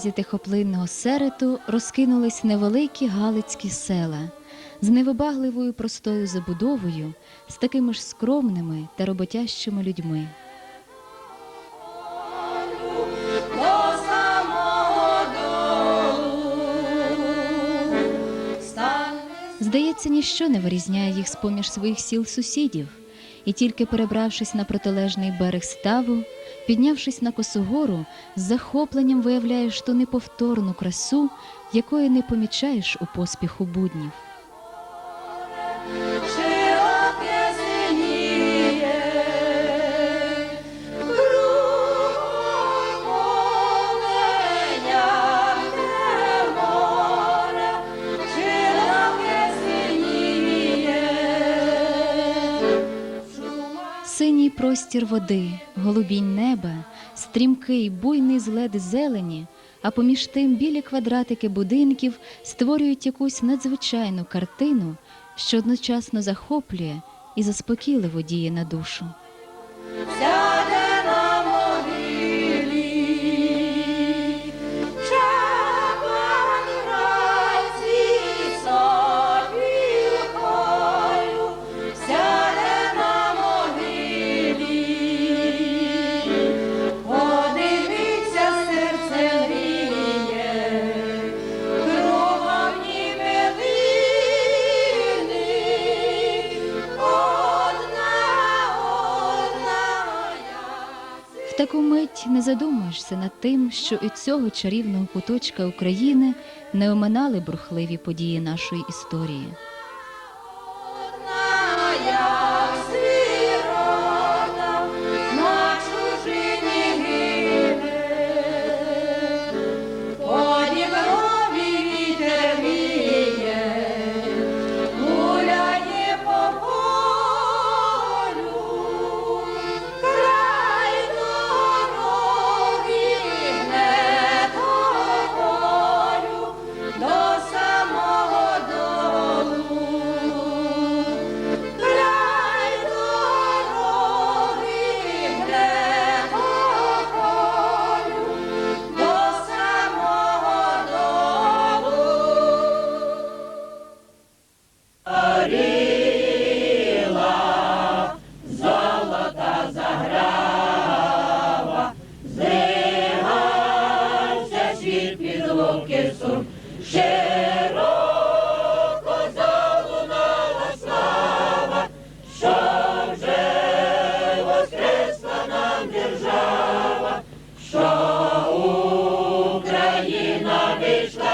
Березі тихоплинного серету розкинулись невеликі галицькі села з невибагливою простою забудовою, з такими ж скромними та роботящими людьми. Здається, ніщо не вирізняє їх з-поміж своїх сіл сусідів, і тільки перебравшись на протилежний берег ставу, піднявшись на косогору, з захопленням виявляєш ту неповторну красу, якої не помічаєш у поспіху буднів. Простір води, голубінь неба, стрімкий, буйний злед зелені, а поміж тим білі квадратики будинків створюють якусь надзвичайну картину, що одночасно захоплює і заспокійливо діє на душу. Не над тим, що і цього чарівного куточка України не оминали бурхливі події нашої історії. Krishna.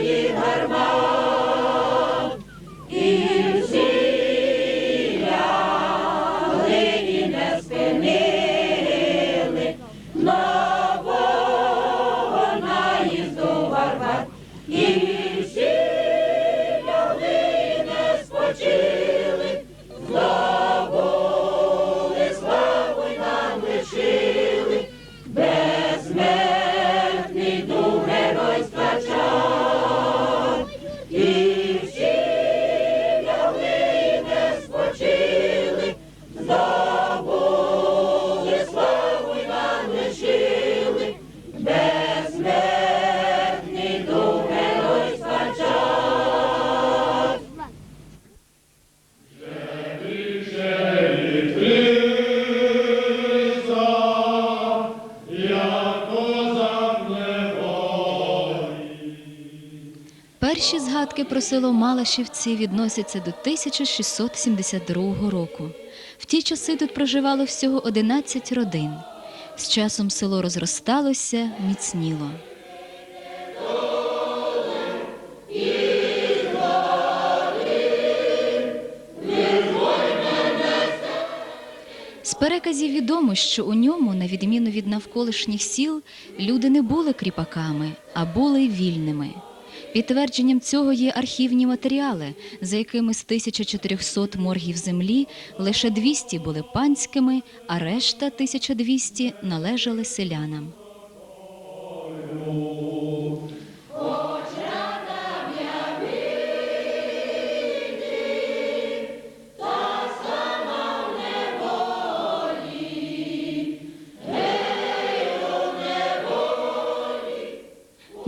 ये धर्म про село Малашівці відносяться до 1672 року. В ті часи тут проживало всього 11 родин. З часом село розросталося, міцніло. З переказів відомо, що у ньому, на відміну від навколишніх сіл, люди не були кріпаками, а були вільними. Підтвердженням цього є архівні матеріали, за якими з 1400 моргів землі лише 200 були панськими, а решта 1200 належали селянам.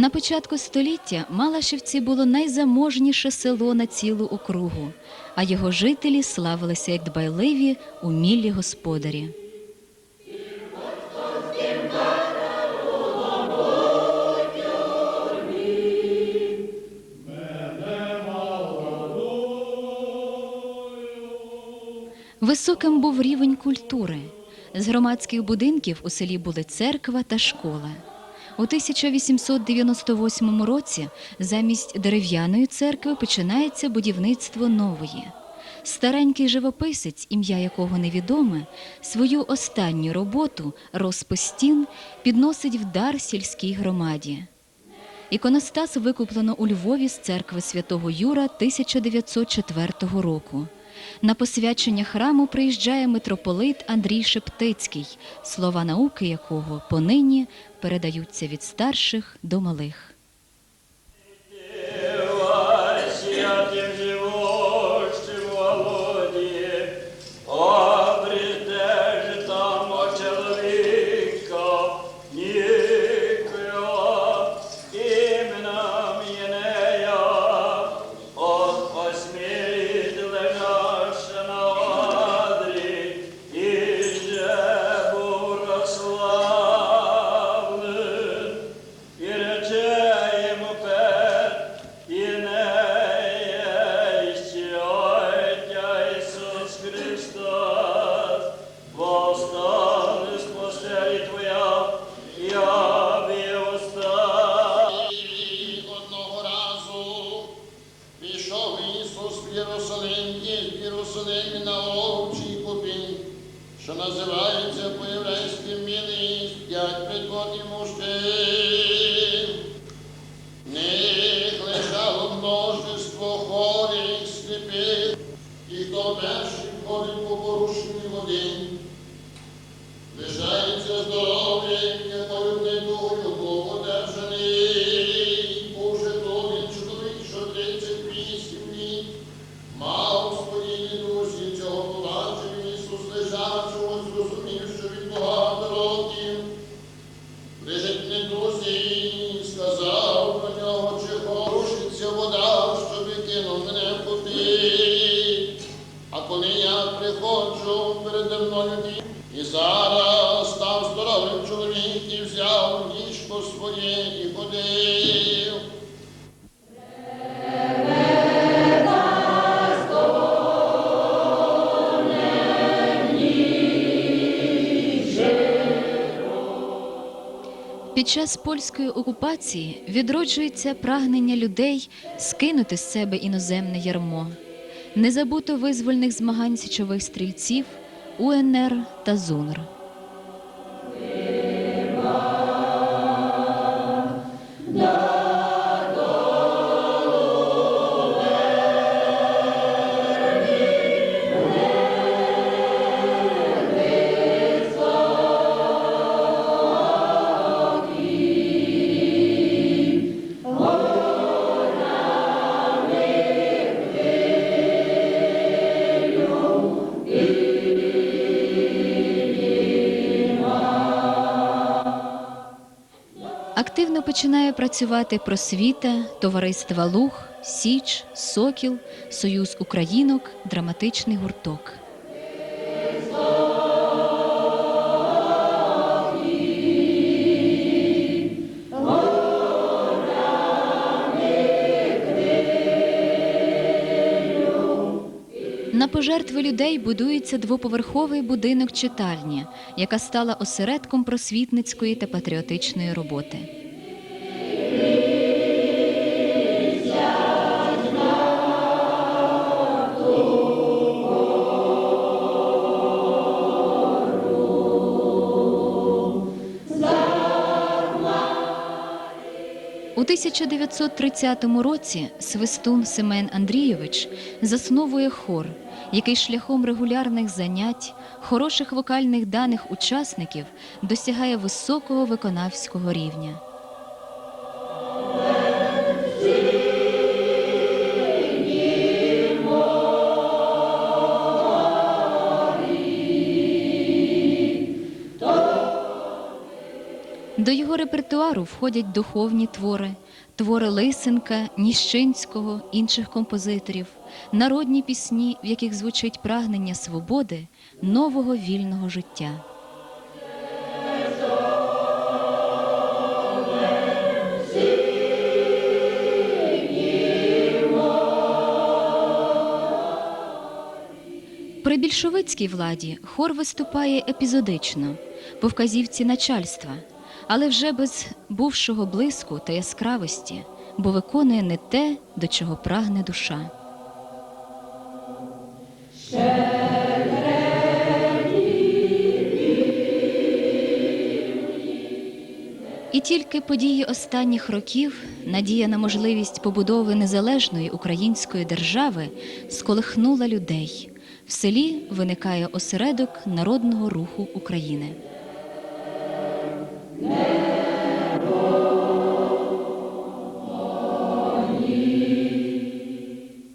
На початку століття Малашівці було найзаможніше село на цілу округу, а його жителі славилися як дбайливі, умілі господарі. Високим був рівень культури. З громадських будинків у селі були церква та школа. У 1898 році замість дерев'яної церкви починається будівництво нової. Старенький живописець, ім'я якого невідоме, свою останню роботу розпис стін підносить в дар сільській громаді. Іконостас викуплено у Львові з церкви святого Юра 1904 року. На посвячення храму приїжджає митрополит Андрій Шептицький, слова науки якого понині передаються від старших до малих. glory of час польської окупації відроджується прагнення людей скинути з себе іноземне ярмо. Не забуто визвольних змагань січових стрільців, УНР та ЗУНР. Починає працювати просвіта, товариства Луг, Січ, Сокіл, Союз Українок, драматичний гурток. На пожертви людей будується двоповерховий будинок читальні, яка стала осередком просвітницької та патріотичної роботи. 1930 році Свистун Семен Андрійович засновує хор, який шляхом регулярних занять, хороших вокальних даних учасників досягає високого виконавського рівня. Його репертуару входять духовні твори, твори Лисенка, Ніщинського, інших композиторів, народні пісні, в яких звучить прагнення свободи, нового вільного життя. При більшовицькій владі хор виступає епізодично, по вказівці начальства, але вже без бувшого блиску та яскравості, бо виконує не те, до чого прагне душа. І тільки події останніх років, надія на можливість побудови незалежної української держави сколихнула людей. В селі виникає осередок народного руху України.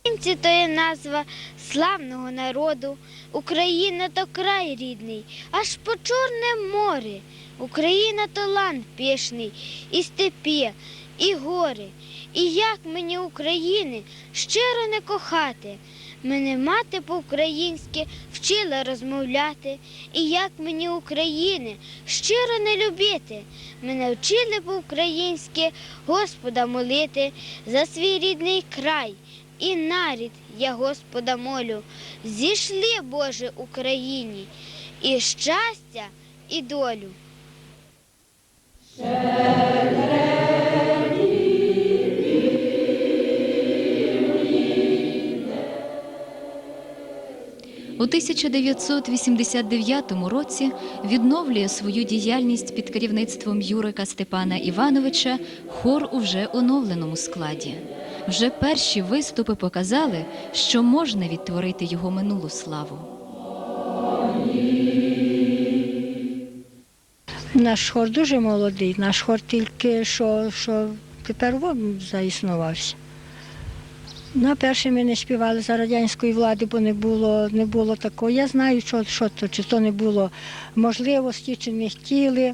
Німці то є назва славного народу. Україна то край рідний, аж по Чорне море. Україна то ланд пішний, і степі, і гори. І як мені України щиро не кохати. Мене мати по-українськи вчила розмовляти. І як мені України щиро не любити. Мене вчили по-українськи Господа молити за свій рідний край і нарід я Господа молю. Зійшли, Боже, Україні, і щастя, і долю. У 1989 році відновлює свою діяльність під керівництвом Юрика Степана Івановича хор у вже оновленому складі. Вже перші виступи показали, що можна відтворити його минулу славу. Наш хор дуже молодий, наш хор тільки що, що тепер заіснувався. На перше ми не співали за радянської влади, бо не було, не було такого. Я знаю, що, що то, чи то не було можливості, чи не хотіли.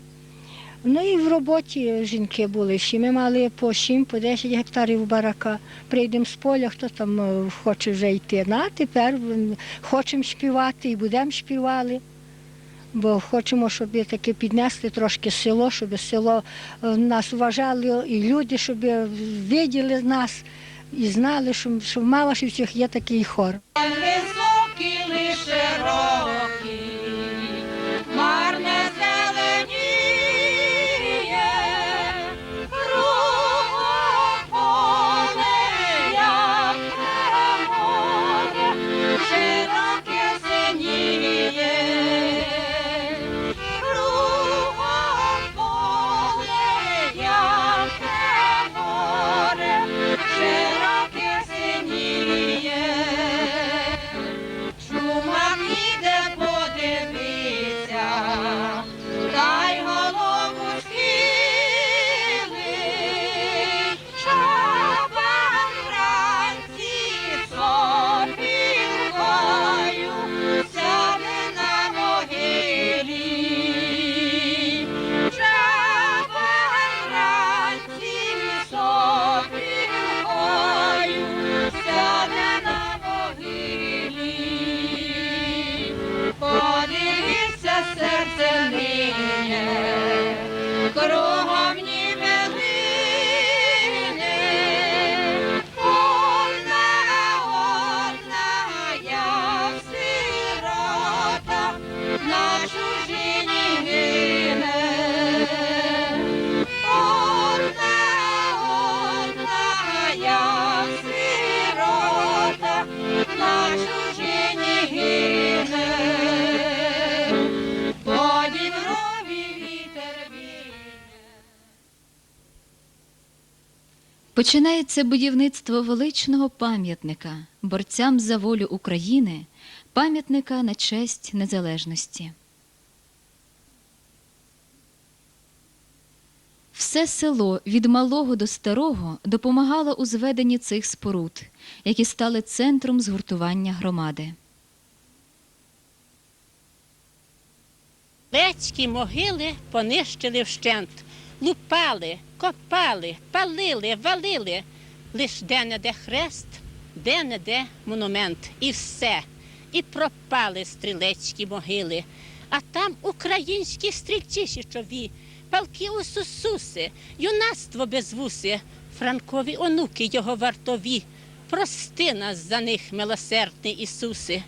Ну і в роботі жінки були всі. Ми мали по 7, по 10 гектарів барака. Прийдемо з поля, хто там е, хоче вже йти. Ну, а тепер хочемо співати і будемо співали. Бо хочемо, щоб таки піднести трошки село, щоб село е, нас вважали і люди, щоб виділи нас і знали, що, що в Малашівцях є такий хор. Високі лише роки, Починається будівництво величного пам'ятника борцям за волю України, пам'ятника на честь незалежності. Все село від малого до старого допомагало у зведенні цих споруд, які стали центром згуртування громади. Лецькі могили понищили вщент, лупали, копали, палили, валили. Лиш де-не-де хрест, де-не-де монумент. І все. І пропали стрілецькі могили. А там українські стрільці щитові, палки у сусуси, юнацтво без вуси, франкові онуки його вартові. Прости нас за них, милосердний Ісусе.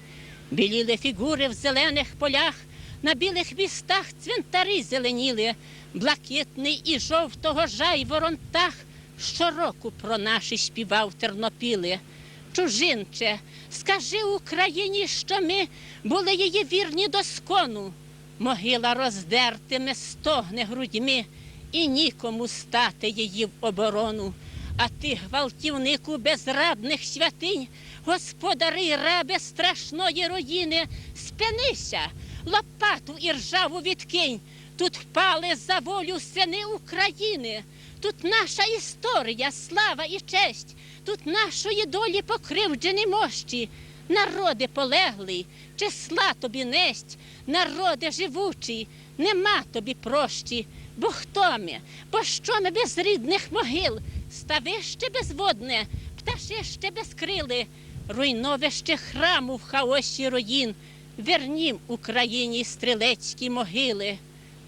Біліли фігури в зелених полях, на білих вістах цвинтарі зеленіли, блакитний і жовтого жай воронтах щороку про наші співав Тернопіли. Чужинче, скажи Україні, що ми були її вірні до скону. Могила роздертими стогне грудьми, і нікому стати її в оборону. А ти, гвалтівнику безрадних святинь, господари й раби страшної руїни, спинися, лопату і ржаву відкинь. Тут впали за волю сини України. Тут наша історія, слава і честь, тут нашої долі покривджені мощі. Народи полеглий, числа тобі несть, народи живучий, нема тобі прощі. Бо хто ми? Бо що ми без рідних могил? Ставище безводне, пташище безкрили, руйновище храму в хаосі руїн. Вернім Україні стрілецькі могили.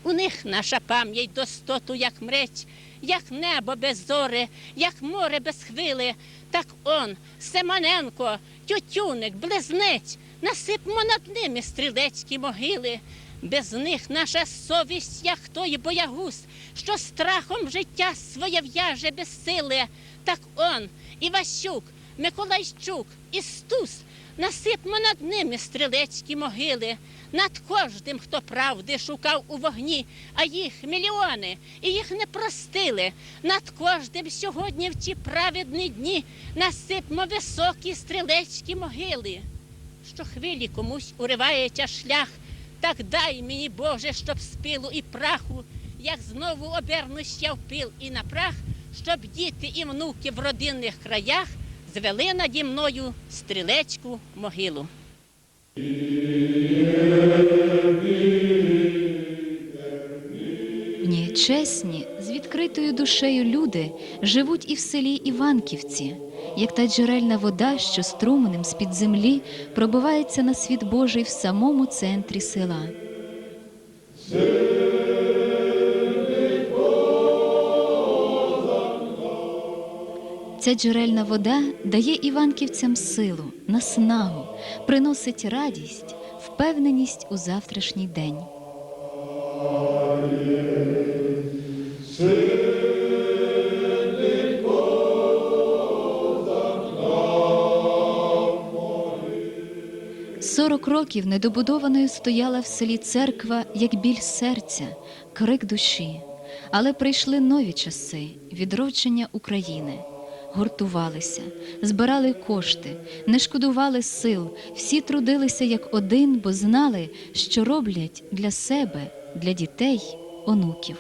У них наша пам'ять достоту, як мрець, як небо без зори, як море без хвили. Так он, Семененко, Тютюник, Близнець, насипмо над ними стрілецькі могили. Без них наша совість, як той боягуз, що страхом життя своє в'яже без сили. Так он, Івасюк, Миколайчук, Істус, насипмо над ними стрілецькі могили, над кожним, хто правди шукав у вогні, а їх мільйони, і їх не простили. Над кожним сьогодні в ті праведні дні насипмо високі стрілецькі могили. Що хвилі комусь уривається шлях, так дай мені, Боже, щоб з пилу і праху, як знову обернусь я в пил і на прах, щоб діти і внуки в родинних краях звели наді мною стрілецьку могилу. В ній чесні, з відкритою душею люди живуть і в селі Іванківці, як та джерельна вода, що струменем з-під землі пробивається на світ Божий в самому центрі села. Ця джерельна вода дає іванківцям силу, наснагу, приносить радість, впевненість у завтрашній день. Сорок років недобудованою стояла в селі церква, як біль серця, крик душі. Але прийшли нові часи відродження України. Гуртувалися, збирали кошти, не шкодували сил, всі трудилися як один, бо знали, що роблять для себе, для дітей, онуків.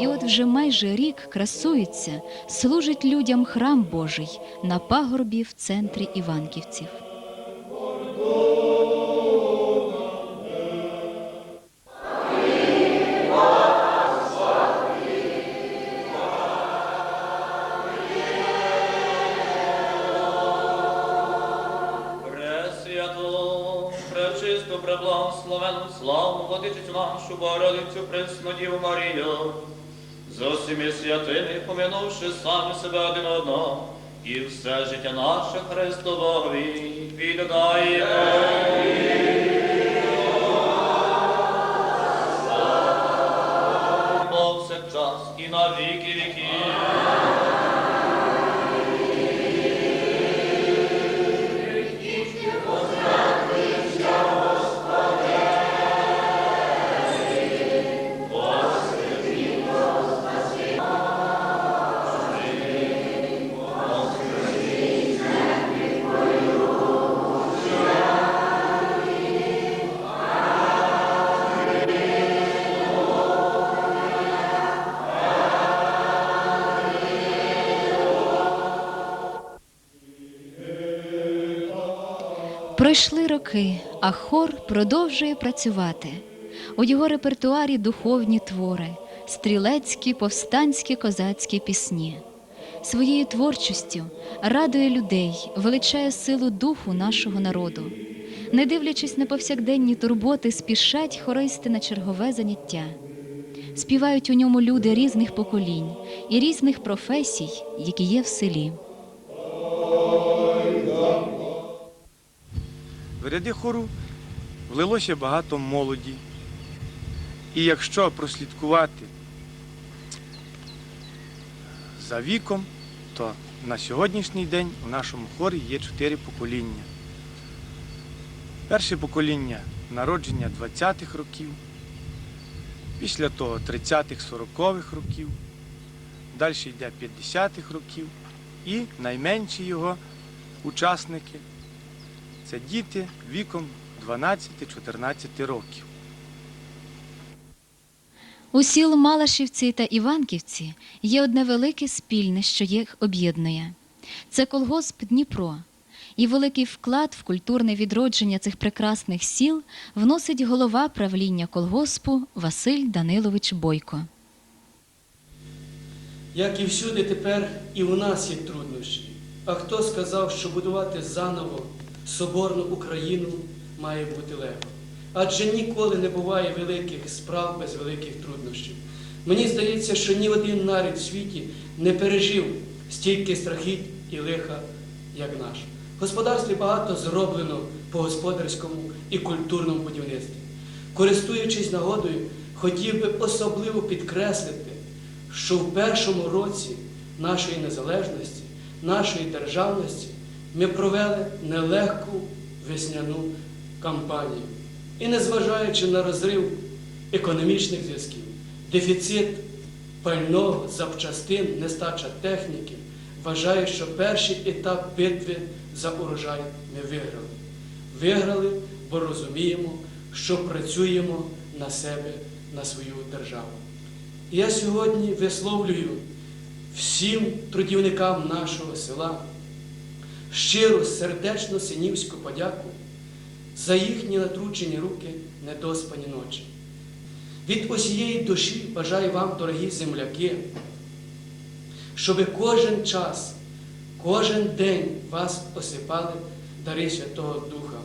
І от вже майже рік красується, служить людям храм Божий на пагорбі в центрі Іванківців. Богородицю, Діву Марію, з усіми святими, поминувши саме себе один одного, і все життя наше Христовові віддаємо. Повсякчас і на віки віків. Пройшли роки, а хор продовжує працювати. У його репертуарі духовні твори, стрілецькі, повстанські, козацькі пісні. Своєю творчістю радує людей, величає силу духу нашого народу. Не дивлячись на повсякденні турботи, спішать хористи на чергове заняття. Співають у ньому люди різних поколінь і різних професій, які є в селі. В ряди хору влилося багато молоді. І якщо прослідкувати за віком, то на сьогоднішній день у нашому хорі є чотири покоління. Перше покоління народження 20-х років, після того 30-х, 40-х років, далі йде 50-х років і найменші його учасники це діти віком 12-14 років. У сіл Малашівці та Іванківці є одне велике спільне, що їх об'єднує. Це колгосп Дніпро. І великий вклад в культурне відродження цих прекрасних сіл вносить голова правління колгоспу Василь Данилович Бойко. Як і всюди тепер і у нас є труднощі. А хто сказав, що будувати заново соборну Україну має бути легко? Адже ніколи не буває великих справ без великих труднощів. Мені здається, що ні один нарід в світі не пережив стільки страхіть і лиха, як наш. В господарстві багато зроблено по господарському і культурному будівництві. Користуючись нагодою, хотів би особливо підкреслити, що в першому році нашої незалежності, нашої державності ми провели нелегку весняну кампанію. І незважаючи на розрив економічних зв'язків, дефіцит пального, запчастин, нестача техніки, вважаю, що перший етап битви за урожай ми виграли. Виграли, бо розуміємо, що працюємо на себе, на свою державу. Я сьогодні висловлюю всім трудівникам нашого села щиру сердечну синівську подяку за їхні натручені руки недоспані ночі. Від усієї душі бажаю вам, дорогі земляки, щоби кожен час, кожен день вас осипали дари Святого Духа.